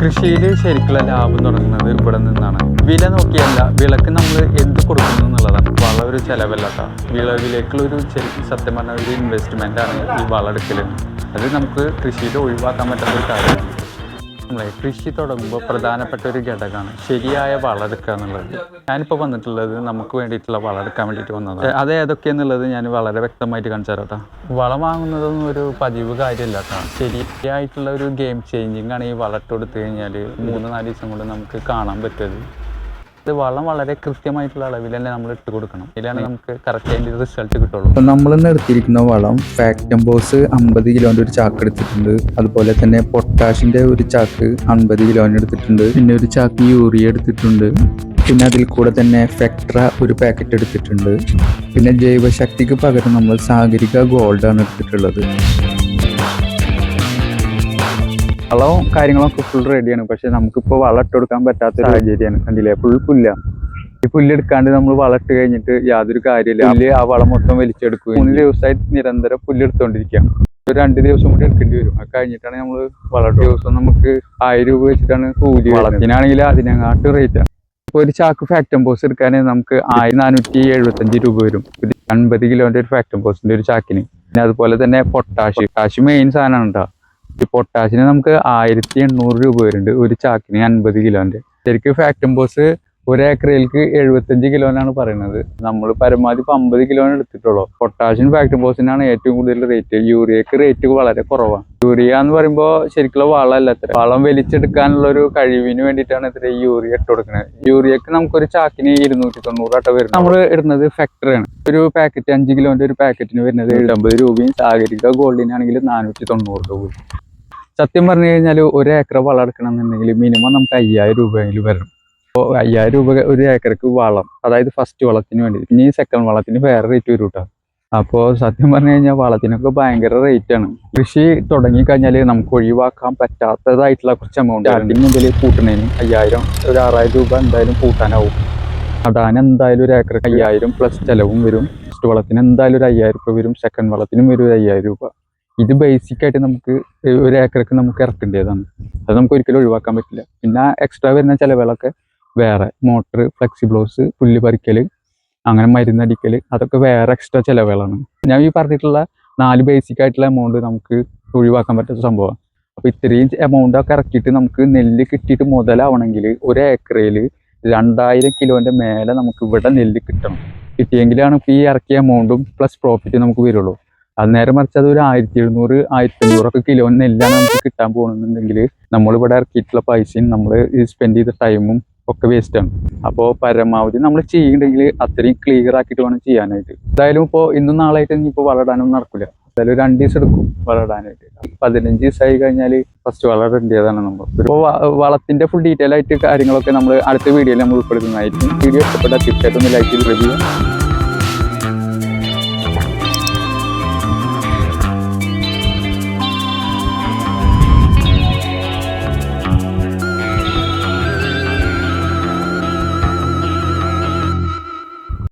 കൃഷിയിൽ ശരിക്കുള്ള ലാഭം തുടങ്ങുന്നത് ഇവിടെ നിന്നാണ്. വില നോക്കിയല്ല വിളക്ക് നമ്മൾ എന്ത് കൊടുക്കുന്നു എന്നുള്ളതാണ്. വളരെ ഒരു ചിലവല്ലാത്ത വിളവിലേക്കുള്ള ഒരു ശരിക്കും സത്യം പറഞ്ഞ ഒരു ഇൻവെസ്റ്റ്മെന്റ് ആണ് ഈ വളമെടുക്കൽ അത് നമുക്ക് കൃഷിയിൽ ഒഴിവാക്കാൻ പറ്റാത്ത ഒരു കാര്യമാണ്. കൃഷി തുടങ്ങുമ്പോൾ പ്രധാനപ്പെട്ട ഒരു ഘടകമാണ് ശരിയായ വളമെടുക്കുക എന്നുള്ളത്. ഞാനിപ്പോൾ വന്നിട്ടുള്ളത് നമുക്ക് വേണ്ടിയിട്ടുള്ള വളമെടുക്കാൻ വേണ്ടിയിട്ട് വന്നതാണ്. അത് ഏതൊക്കെയെന്നുള്ളത് ഞാൻ വളരെ വ്യക്തമായിട്ട് കാണിച്ചു തരാം വളം വാങ്ങുന്നതൊന്നും ഒരു പതിവ് കാര്യമില്ല ശരിയായിട്ടുള്ള ഒരു ഗെയിം ചേഞ്ചിങ് ആണ് ഈ വളമിട്ട് കൊടുത്തു കഴിഞ്ഞാൽ മൂന്ന് നാല് ദിവസം കൊണ്ട് നമുക്ക് കാണാൻ പറ്റുന്നത് ഇത് വളം വളരെ കൃത്യമായിട്ടുള്ള അളവിൽ തന്നെ നമ്മൾ ഇട്ട് കൊടുക്കണം. ഇതിലാണ് നമുക്ക് കറക്റ്റ് അതിന്റെ റിസൾട്ട് കിട്ടുള്ളൂ. നമ്മൾ ഇന്ന് എടുത്തിരിക്കുന്ന വളം ഫാക്ടംബോസ് അമ്പത് കിലോന്റെ ഒരു ചാക്ക് എടുത്തിട്ടുണ്ട്. അതുപോലെ തന്നെ പൊട്ടാഷിന്റെ ഒരു ചാക്ക് അൻപത് കിലോന് എടുത്തിട്ടുണ്ട്. പിന്നെ ഒരു ചാക്ക് യൂറിയ എടുത്തിട്ടുണ്ട്. പിന്നെ അതിൽ കൂടെ തന്നെ ഫെക്ട്ര ഒരു പാക്കറ്റ് എടുത്തിട്ടുണ്ട്. പിന്നെ ജൈവശക്തിക്ക് പകരം നമ്മൾ സാഗരിക ഗോൾഡാണ് എടുത്തിട്ടുള്ളത്. വളവും കാര്യങ്ങളൊക്കെ ഫുൾ റെഡിയാണ് പക്ഷെ നമുക്കിപ്പോൾ വളം ഇട്ട് കൊടുക്കാൻ പറ്റാത്ത സാഹചര്യമാണ്. കണ്ടില്ലേ? ഫുൾ പുല്ല. ഈ പുല്ലെടുക്കാണ്ട് നമ്മൾ വളട്ട് കഴിഞ്ഞിട്ട് യാതൊരു കാര്യമില്ല. പുല്ല് ആ വളം മൊത്തം വലിച്ചെടുക്കും മൂന്ന് ദിവസമായി നിരന്തരം പുല്ലെടുത്തോണ്ടിരിക്കാം ഒരു രണ്ട് ദിവസം കൂടി എടുക്കേണ്ടി വരും. അത് കഴിഞ്ഞിട്ടാണ് നമ്മൾ വളട്ട് ദിവസം നമുക്ക് ആയിരം രൂപ വെച്ചിട്ടാണ് കൂലി വളത്തിനാണെങ്കിൽ അതിനെങ്ങാട്ട് റേറ്റ് ഇപ്പോൾ ഒരു ചാക്ക് ഫാക്ടം ബോസ് എടുക്കാൻ നമുക്ക് ആയിരത്തി നാനൂറ്റി എഴുപത്തഞ്ച് രൂപ വരും. അൻപത് കിലോന്റെ ഒരു ഫാക്ടം പോസിന്റെ ഒരു ചാക്കിന്. പിന്നെ അതുപോലെ തന്നെ പൊട്ടാഷ്. പൊട്ടാഷ് മെയിൻ സാധനമാണ് കേട്ടോ ഈ പൊട്ടാഷിന് നമുക്ക് ആയിരത്തി എണ്ണൂറ് രൂപ വരുന്നുണ്ട്. ഒരു ചാക്കിന് അൻപത് കിലോന്റെ ശരിക്കും ഫാക്ടംബോസ് ഒരു ഏക്കറയിലേക്ക് എഴുപത്തഞ്ച് കിലോനാണ് പറയുന്നത്. നമ്മൾ പരമാവധി ഇപ്പം അമ്പത് കിലോന് എടുത്തിട്ടുള്ളൂ. പൊട്ടാഷ്യം ഫാക്ടംബോസിനാണ് ഏറ്റവും കൂടുതൽ റേറ്റ് യൂറിയക്ക് റേറ്റ് വളരെ കുറവാണ്. യൂറിയ എന്ന് പറയുമ്പോൾ ശരിക്കുള്ള വളമല്ല അത്ര. വളം വലിച്ചെടുക്കാനുള്ള ഒരു കഴിവിന് വേണ്ടിയിട്ടാണ് ഇത്ര യൂറിയ ഇട്ട് കൊടുക്കുന്നത് യൂറിയക്ക് നമുക്കൊരു ചാക്കിന് ഇരുന്നൂറ്റി തൊണ്ണൂറ് അട്ട വരുന്നത്. നമ്മൾ ഇടുന്നത് ഫാക്ടറിയാണ് ഒരു പാക്കറ്റ് അഞ്ച് കിലോന്റെ ഒരു പാക്കറ്റിന് വരുന്നത് എഴുപത് രൂപയും സാഗരിക ഗോൾഡിനാണെങ്കിൽ നാനൂറ്റി തൊണ്ണൂറ് രൂപയും സത്യം പറഞ്ഞു കഴിഞ്ഞാൽ ഒരു ഏക്കർ വളം എടുക്കണം എന്നുണ്ടെങ്കിൽ മിനിമം നമുക്ക് അയ്യായിരം രൂപയെങ്കിലും വരണം. അപ്പോൾ അയ്യായിരം രൂപ ഒരു ഏക്കർക്ക് വളം അതായത് ഫസ്റ്റ് വളത്തിന് വേണ്ടി ഇനി സെക്കൻഡ് വളത്തിന് വേറെ റേറ്റ് വരും കേട്ടോ അപ്പോൾ സത്യം പറഞ്ഞു കഴിഞ്ഞാൽ വളത്തിനൊക്കെ ഭയങ്കര റേറ്റ് ആണ്. കൃഷി തുടങ്ങിക്കഴിഞ്ഞാൽ നമുക്ക് ഒഴിവാക്കാൻ പറ്റാത്തതായിട്ടുള്ള കുറച്ച് എമൗണ്ട് സ്റ്റാർട്ടിങ് മുതൽ കൂട്ടണേന് അയ്യായിരം ഒരു ആറായിരം രൂപ എന്തായാലും കൂട്ടാനാവും. അടാൻ എന്തായാലും ഒരു ഏക്കർക്ക് അയ്യായിരം പ്ലസ് ചിലവും വരും. ഫസ്റ്റ് വളത്തിന് എന്തായാലും ഒരു അയ്യായിരം രൂപ വരും സെക്കൻഡ് വളത്തിനും വരും ഒരു അയ്യായിരം രൂപ. ഇത് ബേസിക് ആയിട്ട് നമുക്ക് ഒരു ഏക്കറൊക്കെ നമുക്ക് ഇറക്കേണ്ടതാണ്. അത് നമുക്ക് ഒരിക്കലും ഒഴിവാക്കാൻ പറ്റില്ല. പിന്നെ എക്സ്ട്രാ വരുന്ന ചിലവുകളൊക്കെ വേറെ. മോട്ടർ ഫ്ലെക്സിബ്ലോസ് പുല്ല് പറിക്കൽ അങ്ങനെ മരുന്നടിക്കൽ അതൊക്കെ വേറെ എക്സ്ട്രാ ചിലവുകളാണ്. ഞാൻ ഈ പറഞ്ഞിട്ടുള്ള നാല് ബേസിക് ആയിട്ടുള്ള എമൗണ്ട് നമുക്ക് ഒഴിവാക്കാൻ പറ്റാത്ത സംഭവമാണ്. അപ്പോൾ ഇത്രയും എമൗണ്ട് ഒക്കെ ഇറക്കിയിട്ട് നമുക്ക് നെല്ല് കിട്ടിയിട്ട് മുതലാവണമെങ്കിൽ ഒരു ഏക്കറയിൽ രണ്ടായിരം കിലോന്റെ മേലെ നമുക്ക് ഇവിടെ നെല്ല് കിട്ടണം. കിട്ടിയെങ്കിലാണ് ഇപ്പോൾ ഈ ഇറക്കിയ എമൗണ്ടും പ്ലസ് പ്രോഫിറ്റ് നമുക്ക് വരുള്ളൂ. അത് നേരെ മറിച്ച് അത് ഒരു ആയിരത്തി എഴുന്നൂറ് ആയിരത്തി അഞ്ഞൂറൊക്കെ കിലോ നെല്ലാണ് നമുക്ക് കിട്ടാൻ പോകുന്നുണ്ടെങ്കിൽ നമ്മളിവിടെ ഇറക്കിയിട്ടുള്ള പൈസയും നമ്മൾ സ്പെൻഡ് ചെയ്ത ടൈമും ഒക്കെ വേസ്റ്റാണ് അപ്പോൾ പരമാവധി നമ്മൾ ചെയ്യുന്നുണ്ടെങ്കിൽ അത്രയും ക്ലിയർ ആക്കിയിട്ട് വേണം ചെയ്യാനായിട്ട്. എന്തായാലും ഇപ്പോൾ ഇന്നും നാളായിട്ട് ഇനിയിപ്പോൾ വളരാനൊന്നും നടക്കില്ല എന്തായാലും രണ്ട് ദിവസം എടുക്കും വളരാനായിട്ട് പതിനഞ്ച് ദിവസമായി കഴിഞ്ഞാൽ ഫസ്റ്റ് വളരേണ്ടതാണ് നമ്മൾ ഇപ്പോൾ വളത്തിന്റെ ഫുൾ ഡീറ്റെയിൽ ആയിട്ട് കാര്യങ്ങളൊക്കെ നമ്മൾ അടുത്ത വീഡിയോയിൽ നമ്മൾ ഉൾപ്പെടുത്തുന്നതായിരിക്കും. വീഡിയോ ഇഷ്ടപ്പെട്ടാൽ തീർച്ചയായിട്ടും ലൈക്ക് ചെയ്ത് റിവ്യൂ